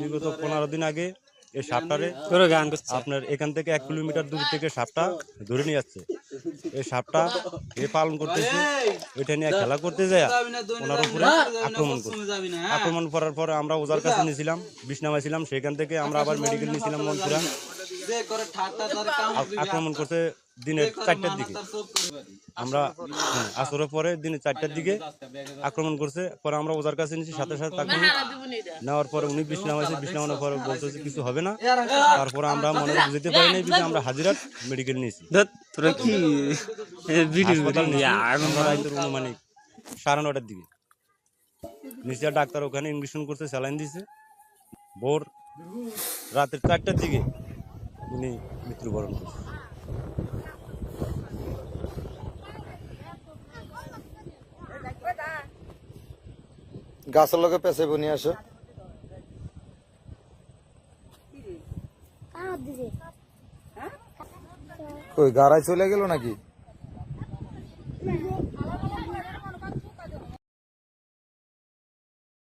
বিগত পনেরো দিন আগে এই সাপটারে তোরা গান করছে আপনার এখান থেকে এক কিলোমিটার দূর থেকে সাপটা ধরে নিয়ে যাচ্ছে। এই সাপটা এ পালন করতেছে এটা নিয়ে খেলা করতে যায় ওনার উপরে আক্রমণ করছে। আক্রমণ করার পরে আমরা ওজার কাছে নিয়েছিলাম বিছনামাইছিলাম সেখান থেকে আমরা আবার মেডিকেল নিয়েছিলাম মনপুরা আক্রমণ করতে দিনের চারটার দিকে। আমরা হ্যাঁ, আসরের পরে দিনে চারটার দিকে আক্রমণ করছে পরে আমরা ওজার কাছে নিয়েছি সাথে সাথে তাকে নেওয়ার পরে উনি বিষ নামাইছে বিষ নামানোর পরে বলতেছে কিছু হবে না। তারপরে আমরা মনে বুঝতে পারি নাই বুঝে আমরা হাজিরাট মেডিকেল নিয়েছি। তোরা কি অনুমানিক সাড়ে নটার দিকে। নিচে ডাক্তার ওখানে ইঞ্জেকশন করছে স্যালাইন দিছে। ভোর রাতের চারটার দিকে উনি মৃত্যুবরণ করছে। গাছের লগে পেছে বনি আসো। কই গাড়ায় চলে গেল নাকি?